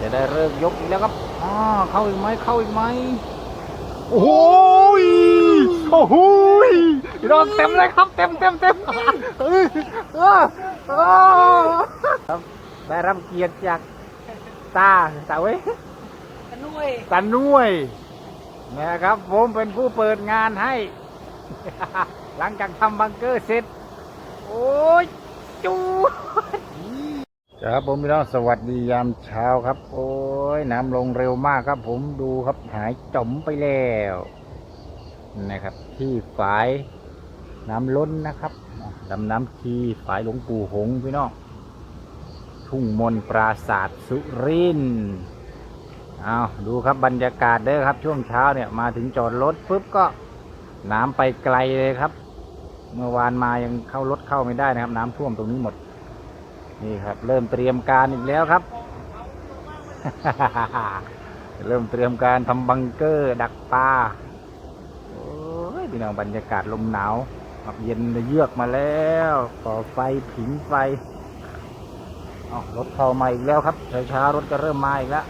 จะได้เลิกยกอีกแล้วครับอ๋อเข้าอีกไหมเข้าอีกไหมโอ้โหยโอ้โหยพี่น้องเต็มเลยครับ เต็มเต็มเต็มเออเออเออครับได้รับเกียรติจากตาตาเว้ยกันด้วยตาหน่วยนะครับผมเป็นผู้เปิดงานให้ หลังจากทำบังเกอร์เสร็จ โอ้ยจู ครับผมพี่น้องสวัสดียามเช้าครับ โอ้ยน้ำลงเร็วมากครับ ผมดูครับหายจมไปแล้วนะครับ ที่ฝายน้ำล้นนะครับลำน้ำทีฝายหลวงปู่หงพี่น้องทุ่งมนปราศาสตร์สุรินเอาดูครับบรรยากาศเด้อครับ ช่วงเช้าเนี่ยมาถึงจอดรถปุ๊บก็น้ำไปไกลเลยครับ เมื่อวานมายังเข้ารถเข้าไม่ได้นะครับ น้ำท่วมตรงนี้หมด นี่ครับ เริ่มเตรียมการอีกแล้วครับ เริ่มเตรียมการทำบังเกอร์ ดักปลาโอ้ยพี่น้องบรรยากาศลมหนาวครับเย็นเยือกมาแล้วก่อไฟผิงไฟอารถเข้ามาอีกแล้วครับเช้าๆรถก็เริ่มมาอีกแล้ว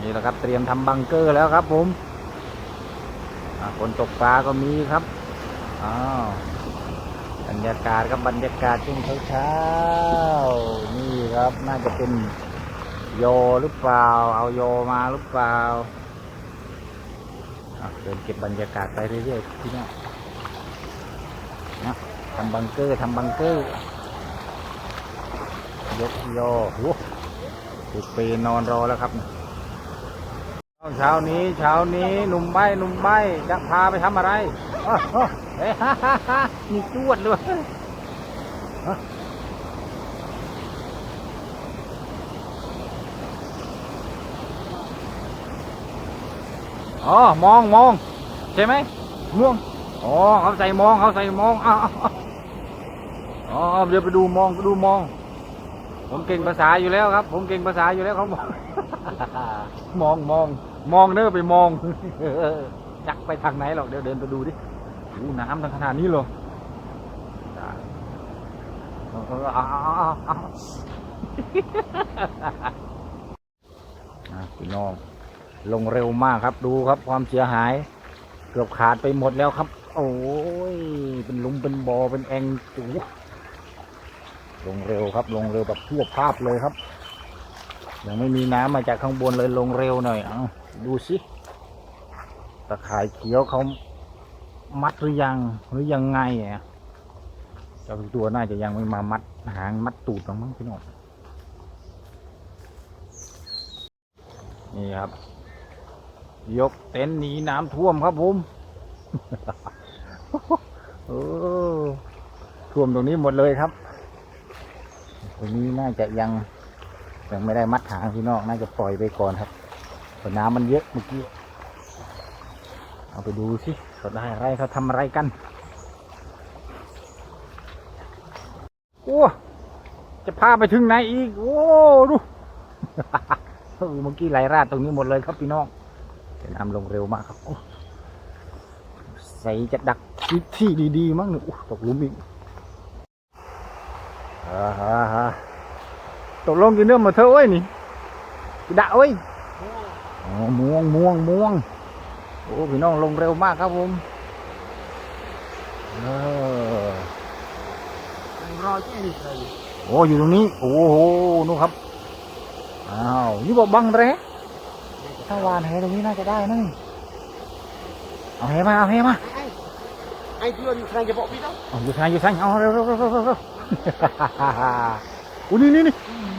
นี่แหละครับ เตรียมทำบังเกอร์แล้วครับผมฝนตกปลาก็มีครับอ้าว รรยากาศครับบรรยากาศช่วงเช้าๆนี่ครับน่าจะเป็นโยหรือเปล่า เอาโยมาหรือเปล่าเดินเก็บบรรยากาศไปเรื่อยๆที่นี่นะทำบังเกอร์ทำบังเกอร์ยกโยโอ้ติดปีนอนรอแล้วครับเช้านี้เช้านี้หนุ่มใบหนุ่มใบจะพาไปทำอะไร อ้าวอ้าวเฮ้ยฮ่าฮ่าฮ่ามีจวดด้วยฮะอ๋อ มองมองใช่ไหมม่วง อ๋อ เขาใส่มอง เขาใส่มองอ้าวอ้าวอ้าวอ๋อเดี๋ยวไปดูมองไปดูมอง ผมเก่งภาษาอยู่แล้วครับ ผมเก่งภาษาอยู่แล้วเขาบอกมองมอง มองเด้อไปมองจักไปทางไหนหรอกเดี๋ยวเดินไปดูดิ โอ้น้ำทั้งขนาดนี้เลยพี่น้อง ลงเร็วมากครับดูครับความเสียหาย เกือบขาดไปหมดแล้วครับ โอ้ย เป็นลุมเป็นบอเป็นแองจูลงเร็วครับ ลงเร็วแบบทั่วภาพเลยครับ ยังไม่มีน้ำมาจากข้างบนเลยลงเร็วหน่อย เอาดูสิตะข่ายเขียวเขา มัดหรือยังหรือยังไงอะเจ้าตัวน่าจะยังไม่มามัดหางมัดตูดหรอกมั้งพี่น้องนี่ครับ ยกเต็นท์หนีน้ำท่วมครับผมโอ้ท่วมตรงนี้หมดเลยครับตรงนี้น่าจะยังยังไม่ได้มัดหางพี่น้องน่าจะปล่อยไปก่อนครับเพราะน้ำมันเยอะเมื่อกี้ เอาไปดูสิ เขาได้อะไรเขาทำอะไรกันโอ้จะพาไปถึงไหนอีก โอ้ดูเมื่อกี้ไหลราดตรงนี้หมดเลยครับพี่น้องแต่น้ำลงเร็วมากครับใส่จะดักที่ดีๆมั้งเนี่ยโอ้ตกลุมอีกอ่าฮะฮะตกลงกินเนื้อมาเธอเอ้ยนี่กินดะเอ้ยอ๋อม่วงม่วงม่วง โอ้พี่น้องลงเร็วมากครับผมเออรอแค่นี้เลยโอ้อยู่ตรงนี้ โอ้โหนู่นครับ อ้าวนี่บอกบังแรถ้าวานแหตรงนี้น่าจะได้นะนี่เอาแหมา เอาแหมาไอ้ไอ้ที่เราอยู่ทางจะบอกพี่ต้องเอาอยู่ทางอยู่ทางเอาเร็วเร็วเร็วเร็วเร็วเร็วอู้นี่นี่นี่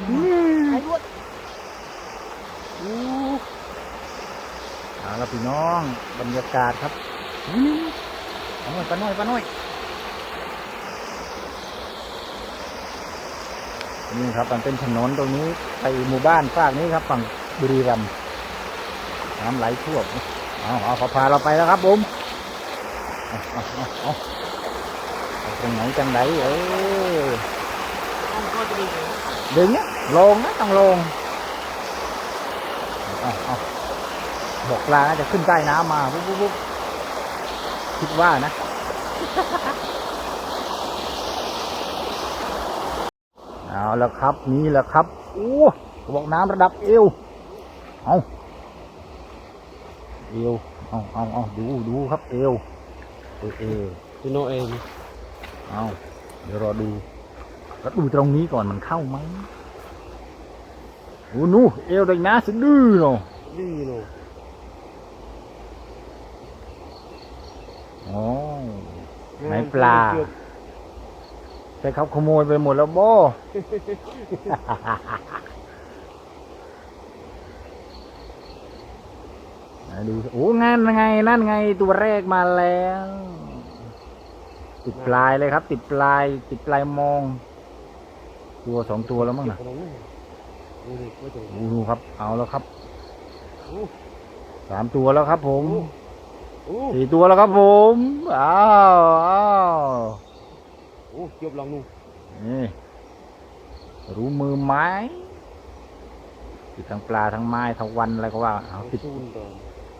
นี่ไอ้รวดอู้ เอาละพี่น้องบรรยากาศครับนี่นี่นี่เอาน่อยปน้อยปน้อยนี่ครับมันเป็นถนนตรงนี้ไปหมู่บ้านฝากนี้ครับ ฝั่งบุรีรัมย์น้ำไหลท่วมเอาเอาขาพาเราไปแล้วครับผมเอาเอาเอาตรงไหนจังไหนเออต้องก็จะดีเลยดึงเนี่ยลงนะต้องลงเอาเอา บอกลาน่าจะขึ้นใต้น้ำมาปุ๊บปุ๊บปุ๊บคิดว่านะเอาแล้วครับนี่แหละครับโอ้ฝเขาบอกน้ำระดับเอวเอาเอวเอาเอาเอาดูดูครับเอวเอวเอวพี่โนเองเอาเดี๋ยวรอดูแล้วดูตรงนี้ก่อนมันเข้าไหมโอ้หนูเอวเด็กนะสะดื้อเนาะนี่โน อ๋อไหนปลาแต่เขาขโมยไปหมดแล้วโบไหนดูสิโอ้งั้นไง นั่นไง ตัวแรกมาแล้ว ติดปลายเลยครับ ติดปลาย ติดปลายมอง ตัวสองตัวแล้วมั้งนะตรงนี้ดูดิไม่ถึงโอ้โหครับ เอาแล้วครับโอ้สามตัวแล้วครับผมโอ้ สี่ตัวแล้วครับผมอ้าวอ้าวโอ้จบลองนูนี่รู้มือไหม้ติดทั้งปลาทั้งไม้ทั้งวันอะไรก็ว่าเอาติดซูนก่อน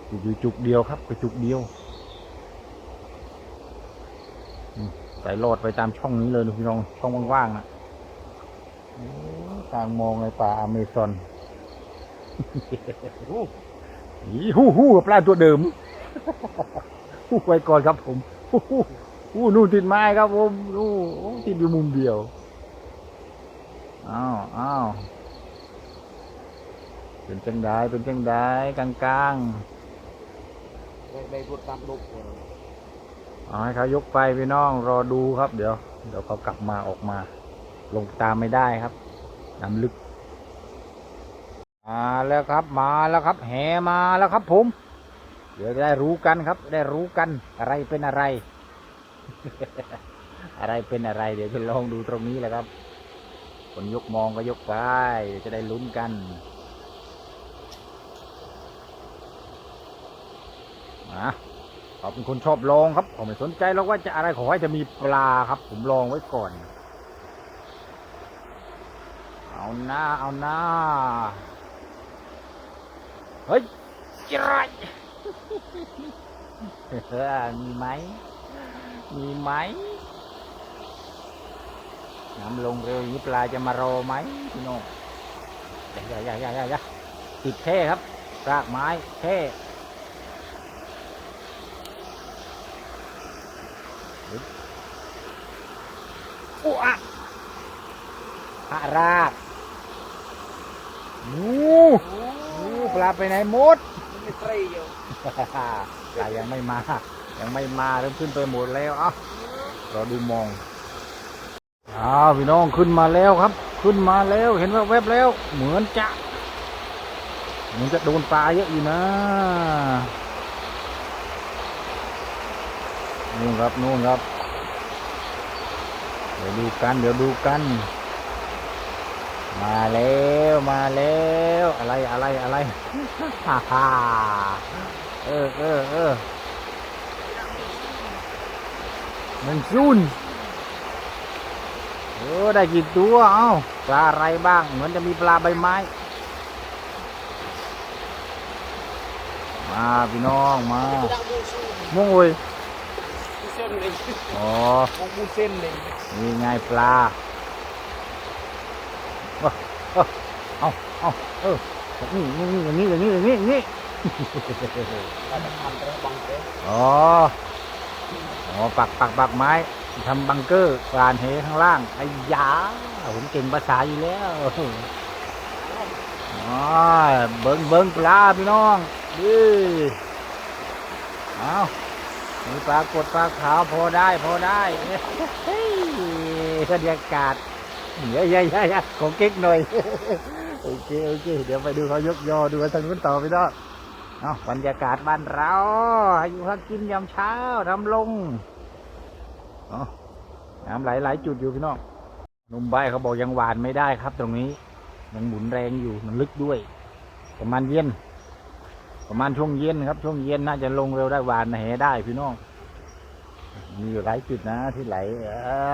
ติดอยู่จุกเดียวครับไปจุกเดียวอืมใส่โลดไปตามช่องนี้เลยดูพี่น้องช่องว่างๆนะโอ้กลางมองในป่าอเมซอนโอ้อี ฮู้ฮู้กับปลาตัวเดิมฮู้ไว้ก่อนครับผมฮู้ฮู้ฮู้นู่นติดไม้ครับผมนู่นโอ้ติดอยู่มุมเดียวอ้าวอ้าวเป็นจังไดเป็นจังไดกลางกลางได้ได้รถตามดุกๆเอาให้เขายกไปพี่น้องรอดูครับ เดี๋ยว เดี๋ยวเขากลับมาออกมา ลงตามไม่ได้ครับน้ำลึก มาแล้วครับมาแล้วครับ แหมาแล้วครับ ผม เดี๋ยวจะได้รู้กันครับ ได้รู้กันอะไรเป็นอะไร อะไรเป็นอะไร เดี๋ยวจะลองดูตรงนี้แหละครับ คนยกมองก็ยกไปจะได้ลุ้นกันนะขอเป็นคนชอบลองครับผมไม่สนใจหรอกว่าจะอะไรขอให้จะมีปลาครับ ผมลองไว้ก่อน เอาหน้าเอาหน้า เฮ้ยจไรเออมีไหม มีไหม น้ำลงเร็วอย่างนี้ปลาจะมารอไหมพี่น้องอย่าอย่าอย่าอย่าอย่าติดแค่ครับ รากไม้แค่อ้อะพระรากงูงู ปลาไปไหนหมดไม่ใช่เยอะปลายังไม่มา ยังไม่มาเริ่มขึ้นไปหมดแล้วเอะเราดูมองอ้าวพี่น้องขึ้นมาแล้วครับ ขึ้นมาแล้วเห็นว่าแวบๆแล้ว เหมือนจะเหมือนจะโดนปลาเยอะอยู่นะนู่นครับนู่นครับ เดี๋ยวดูกัน เดี๋ยวดูกัน มาแล้วมาแล้วอะไรอะไรอะไรฮ่าฮ่าเออเออเออมันซุนเออได้กี่ตัวเอ้าปลาอะไรบ้าง เหมือนจะมีปลาใบไม้ มาพี่น้องมาดังบูซูม่วงโอ้ยบูเส้นเลยอ๋อมองบูเส้นเลยนี่ไงปลาเอา เอาเอาเออนี่นี่อย่างนี้อย่างนี้อย่างนี้อย่างนี้เราจะทำไปบังเกอร์อ๋ออ๋อปักปักปักไม้ทำบังเกอร์กลานเฮข้างล่างไอ้ยาผมเก่งภาษาอยู่แล้วอ๋อเบิ้งเบิ้งปลาพี่น้องดิเอามีปลากดปลาขาวพอได้พอได้เฮ้ยบรรยากาศเยอะๆๆๆของเก๊กหน่อย โอเคโอเค เดี๋ยวไปดูเขายกยอดูกันทางนู้นต่อพี่น้องเอาบรรยากาศบ้านเราอยู่พักกินยามเช้าทำลงเอน้ำไหลหลายจุดอยู่พี่น้องนุ่มใบเขาบอกยังหวานไม่ได้ครับ ตรงนี้ ยังหมุนแรงอยู่มันลึกด้วย ประมาณเย็น ประมาณช่วงเย็นครับ ช่วงเย็นน่าจะลงเร็วได้หวานแหได้พี่น้องมีอยู่หลายจุดนะที่ไหล เอ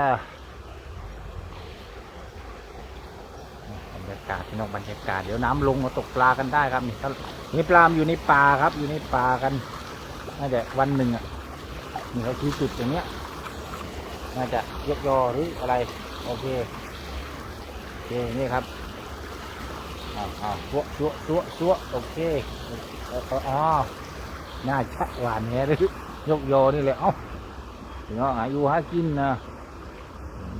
อ รยากาศพี่น้องบรรยากาศเดี๋ยวน้ำลงมาตกปลากันได้ครับ นี่ถ้านี่ปลามอยู่ในป่าครับ อยู่ในป่ากันน่าจะวันหนึ่งอะนี่เขาชี้จุดอย่างเนี้ยน่าจะยกยอหรืออะไร โอเคโอเคนี่ครับอ้าวอ้าวซัวซัวซัวซัวโอเคอาเอาอ๋อน่าชักหวานแฮหรือยกโยนี่เลยเอ้าถึงเอาหาอยู่หากินนะ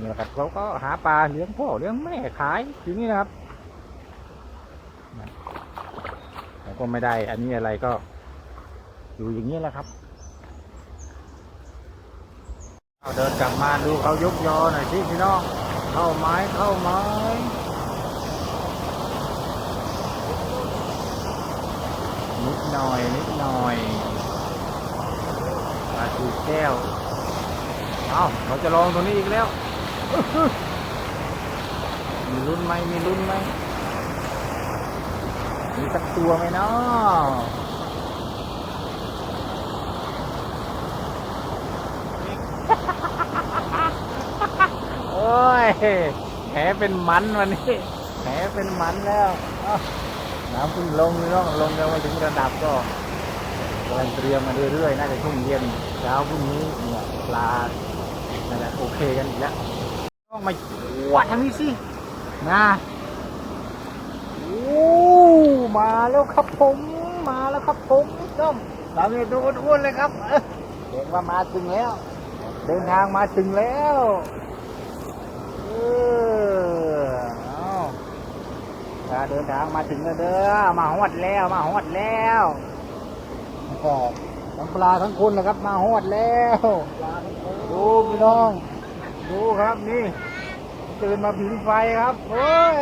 นี่แหละครับเขาก็หาปลาเลี้ยงพ่อเลี้ยงแม่ขายอย่างนี้นะครับแล้ว ก็ไม่ได้ อันนี้อะไรก็อยู่อย่างนี้แหละครับเอาเดินกลับมาดูเขายกยอหน่อยสิพี่น้องเข้าไม้เข้าไม้นิดหน่อยนิดหน่อยปลาทูแก้วเอาเราจะลองตัวนี้อีกแล้ว มีลุ้นไหมมีลุ้นไหม มีสักตัวไหมเนาะโอ้ยแหเป็นมันวันนี้แหเป็นมันแล้วน้ำพิ่งลงนี่เนาะลงยังไม่ถึงระดับก็กำลังเตรียมมาเรื่อยๆ น่าจะช่วงเย็นเช้าพรุ่งนี้เนี่ยปลานั่นแหละโอเคกันอีกแล้วต้องมาวัดทางนี้สินะโอ้มา แล้วครับผมมาแล้วครับผมต้อมสามีดูอ้วนๆเลยครับเอ้ยเห็นว่ามาถึงแล้ว เดินทางมาถึงแล้วเออเอาถ้าเดินทางมาถึงแล้วเด้อมาฮอดแล้วมาฮอดแล้วก็ทั้งปลาทั้งคนนะครับ มาฮอดแล้วดูพี่น้อง ดูครับนี่ตื่นมาผิงไฟครับ โอ้ย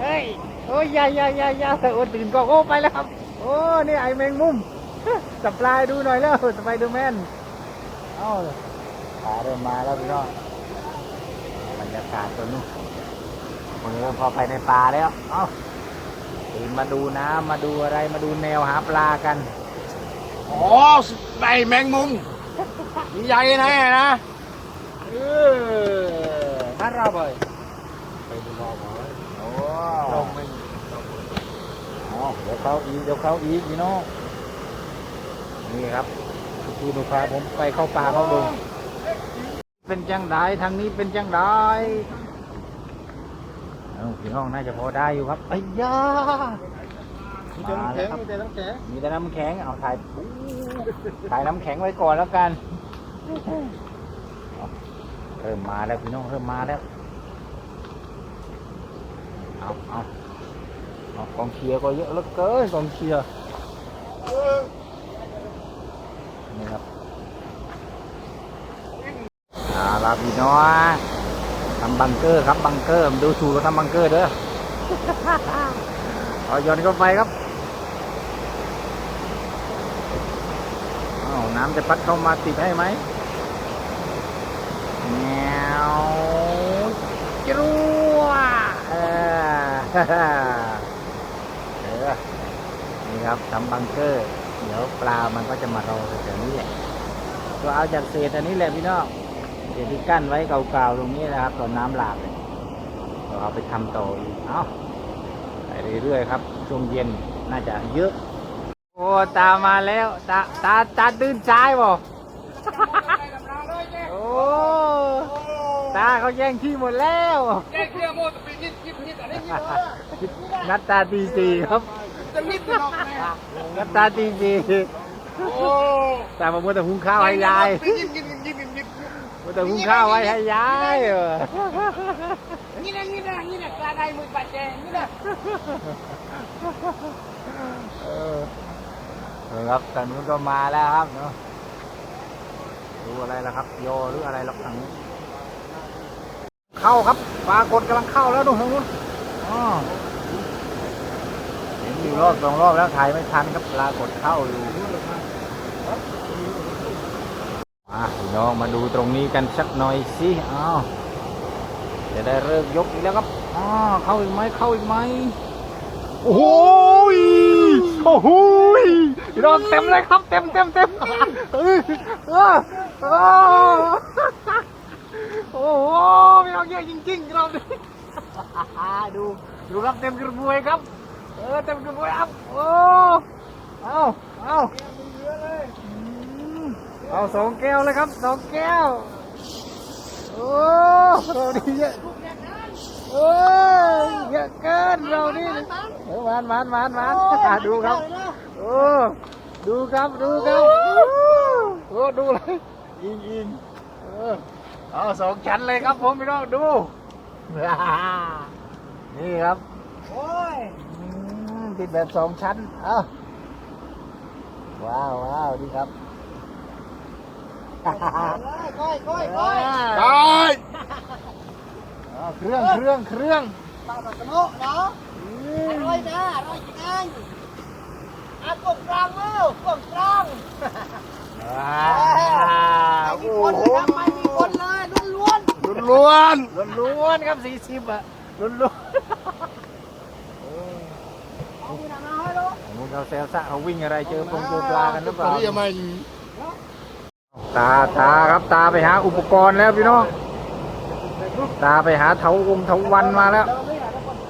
เฮ้ย โอ้ยอย่าอย่าอย่าอย่าโอ้ตื่นก็โอ้ไปแล้วครับ โอ้นี่ไอแมงมุมจับปลายดูหน่อยแล้วสไปเดอร์แมนเอ้าขาเริ่มมาแล้วพี่น้องบรรยากาศตัวนู้นคนเริ่มพอไปในป่าแล้ว เอ้าตื่นมาดูน้ำมาดูอะไรมาดูแนวหาปลากันอ๋อได้แมงมุมใหญ่แน่นะเออถ้าเราไปไปดูรอบเลยโอ้ลงไม่อ๋อ เดี๋ยวเขาอีกเดี๋ยวเขาอีกพี่น้องนี่ครับคือหนูพาผมไปเข้าป่าเข้าดงเป็นจังไดทางนี้เป็นจังไดเอ้าพี่น้องน่าจะพอได้อยู่ครับไอ้ยามีแต่น้ำแข็งมีแต่น้ำแข็งมีแต่น้ำแข็งเอาถ่ายถ่ายน้ำแข็งไว้ก่อนแล้วกันเอาเริ่มมาแล้วพี่น้องเริ่มมาแล้วเอาเอาเอา กองเชียร์ก็เยอะเหลือเกินกองเชียร์นี่ครับเอาละพี่น้องทำบังเกอร์ครับบังเกอร์ดูสูตรเขาทำบังเกอร์เด้อเอาโยนเข้าไปครับอ้าวน้ำจะพัดเข้ามาติดให้ไหมแงวจรัวเออเออ นี่ครับทำบังเกอร์ เดี๋ยวปลามันก็จะมารอแถวนี้แหละก็เอาจากเศษอันนี้แหละพี่น้องเศษที่กั้นไว้เก่าๆตรงนี้นะครับตอนน้ำหลากเลยก็เอาไปทำต่ออีกเอาไปเรื่อยๆครับช่วงเย็นน่าจะเยอะ โอ้ตามาแล้วตาตาตาตื่นสายบ่โอ้ตาเขาแย่งที่หมดแล้วแก้เคลียร์หมดไปยิดยิดยิดอันนี้ยิดว่านัดตาตีสี่ครับ จะมิดนอกแม่นัดตาตีสี่โอ้ตามามัวแต่หุงข้าวให้ยายยิดยิดยิดยิดยิดยิดมัวแต่หุงข้าวไว้ให้ยายเออนี่นะนี่นะนี่นะกระไดมือปัดแจนี่นะเออเออครับตอนนู้นก็มาแล้วครับเนาะดูอะไรล่ะครับ โยหรืออะไรหรอกทางนี้เข้าครับปรากฏกำลังเข้าแล้วดูทางนู้นอ๋อ เห็นอยู่รอบสองรอบแล้วถ่ายไม่ทันครับปรากฏเข้าอยู่มาพี่น้องมาดูตรงนี้กันสักหน่อยสิอ้าวจะได้เริ่มยกอีกแล้วครับอ๋อเข้าอีกไหมเข้าอีกไหมโอ้โหยโอ้โหยพี่น้องเต็มเลยครับเต็มเต็มเต็มเออเออโอ้โหพี่น้องเยอะจริงๆเราดูดูดูครับเต็มกระบวยครับ เออเต็มกระบวยครับโอ้เอาเอาเอาสองแก้วเลยครับสองแก้วโอ้เราดีเยอะเอ้เยอะเกินเรานี่เออหวานหวานหวานหวานอะดูครับโอ้ดูครับดูครับโอ้ดูเลยยิงยิงเออเอาสองชั้นเลยครับผมพี่น้องดูนี่ครับโอ้ย ติดแบบสองชั้น เอ้าว้าวว้าวดีครับก้อยก้อยก้อยได้ได้อ่าเครื่องเครื่องเครื่องตามกระโนะเนาะอร่อยนะอร่อยจริงอะกบกลางเล้วกบกลางว้าไม่วมีโอ้คนโหนะครับไม่มีคนเลยล้วนล้วนล้วนล้วนๆครับสี่สิบอะล้วนล้วน ๆเอามีหนังมาให้ลูก ๆมึง เขาแซวซะเขาวิ่งอะไรเจอปงเจอปลากันหรือเปล่าเรียกมาตาตาครับตาไปหาอุปกรณ์แล้วพี่น้อง ตาไปหาเถาวงเถาวันมาแล้ว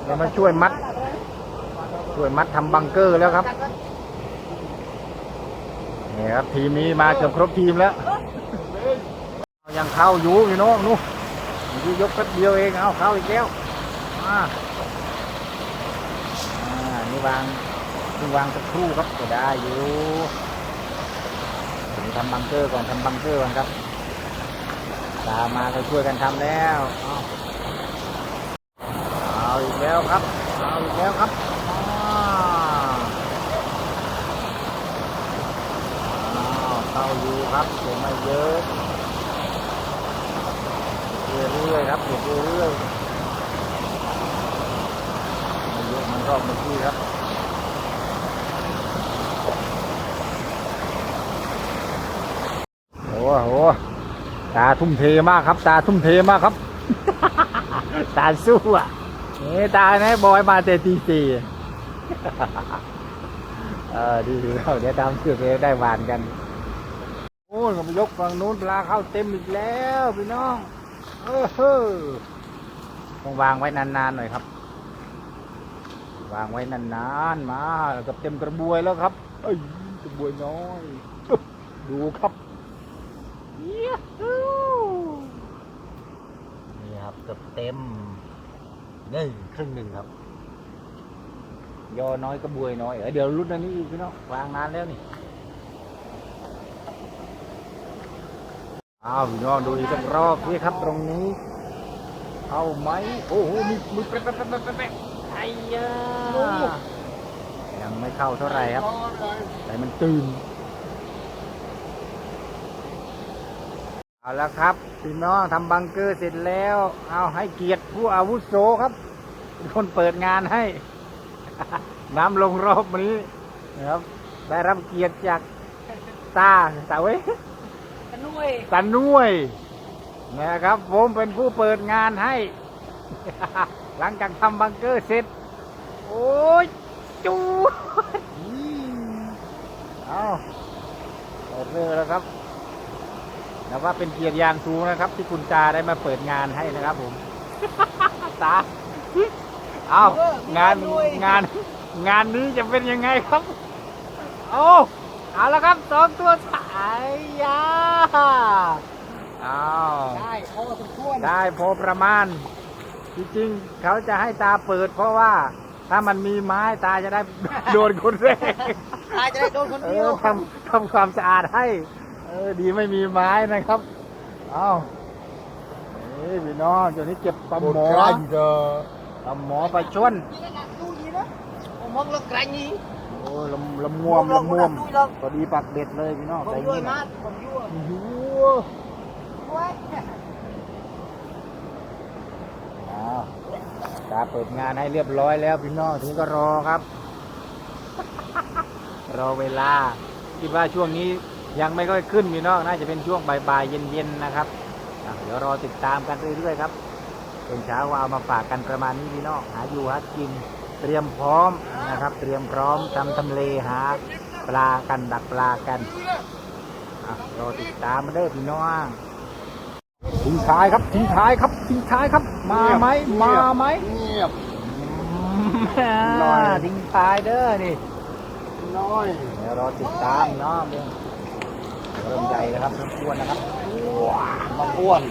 เดี๋ยวมาช่วยมัด ช่วยมัดทำบังเกอร์แล้วครับนี่ครับทีมนี้มาเกือบครบทีมแล้ว ยังเข้าอยู่พี่น้องนู่นที่ยกแป๊บเดียวเองเอาเข้าอีกแล้วมาอ่า นี่วาง นี่วางสักครู่ครับก็ได้อยู่เดี๋ยวทำบังเกอร์ก่อนทำบังเกอร์ก่อนครับ ตามมาก็ช่วยกันทำแล้วเอาเอาอีกแล้วครับเอาอีกแล้วครับอ่าอ้าวเข้าอยู่ครับเสียไม่เยอะเรื่อยๆครับเรื่อยๆมันเยอะมันรอบเมื่อกี้ครับโอ้โห ตาทุ่มเทมากครับ ตาทุ่มเทมากครับ ตาสู้อะนี่ตาเนี่ยบอยมาแต่ตีสี่เออดีแล้วเดี๋ยวดำเสือกเลยได้หวานกันโอ้ยผมยกฝั่งนู้นปลาเข้าเต็มอีกแล้วพี่น้องเออเฮ้อต้องวางไว้นานๆหน่อยครับ วางไว้นานๆมาเกับเต็มกระบวยแล้วครับ เอ้ยกระบวยน้อย ดูครับ นี่ครับเกือบเต็มนี่ครึ่งหนึ่งครับ ยอน้อยกระบวยน้อย เออเดี๋ยวรุ่นอันนี้อีกพี่น้องวางนานแล้วนี่ อ้าวพี่น้องดูอีกสักรอบสิครับตรงนี้ เอาไหมโอ้โหมีมีแป๊ะแป๊ะแป๊ะแป๊ะแป๊ะไอ้ยายังไม่เข้าเท่าไหร่ครับ แต่มันตื่น เอาละครับพี่น้องทำบังเกอร์เสร็จแล้ว เอาให้เกียรติผู้อาวุโสครับเป็นคนเปิดงานให้ น้ำลงรอบนี้นะครับ ได้รับเกียรติจากตาตาเว้ยกันด้วยตาหน่วยนะครับ ผมเป็นผู้เปิดงานให้ หลังจากทำบังเกอร์เสร็จ โอ้ยจูดเอาเปิดเรือแล้วครับ นับว่าเป็นเกียรติอย่างสูงนะครับ ที่คุณตาได้มาเปิดงานให้นะครับ ผมตาเอางานงาน งานนี้จะเป็นยังไงครับ โอ้เอาละครับสองตัวสายยาเอาได้พอสมควรได้พอประมาณ จริงๆเขาจะให้ตาเปิดเพราะว่าถ้ามันมีไม้ตาจะได้โดนคนแรกตายจะได้โดนคนเอเดียอวทำทำความสะอาดให้เออดีไม่มีไม้นะครับ เอาเอ้ยพี่น้องเดี๋ยวนี้เก็บปลาหมอปลาหมอปลาชวนดูดีนะผมมองแล้วไกลนี่โอ้ยลำลำม่วมลำม่วมพอดีปักเบ็ดเลยพี่น้องผมใส่ยั่วนี่มานะผมยั่วโอ้โหยั่วอ้าวตาเปิดงานให้เรียบร้อยแล้วพี่น้องทีนี้ก็รอครับ รอเวลาคิดว่าช่วงนี้ ยังไม่ค่อยขึ้นพี่น้องน่าจะเป็นช่วงบ่ายๆเย็นๆนะครับอะเดี๋ยวรอติดตามกันเรื่อยๆครับตอนเช้าก็เอามาฝากกันประมาณนี้พี่น้องหาอยู่หากินเตรียมพร้อมนะครับ เตรียมพร้อมทำทำเลหาปลากันดักปลากันอะรอติดตามมาเด้อพี่น้องทิ้งท้ายครับทิ้งท้ายครับทิ้งท้ายครับ มาไหมมาไหมเงียบอ่าหน่อยทิ้งท้ายเด้อนี่น้อยเดี๋ยวรอติดตามเนาะ เริ่มใหญ่นะครับเริ่มอ้วนนะครับมาอ้วน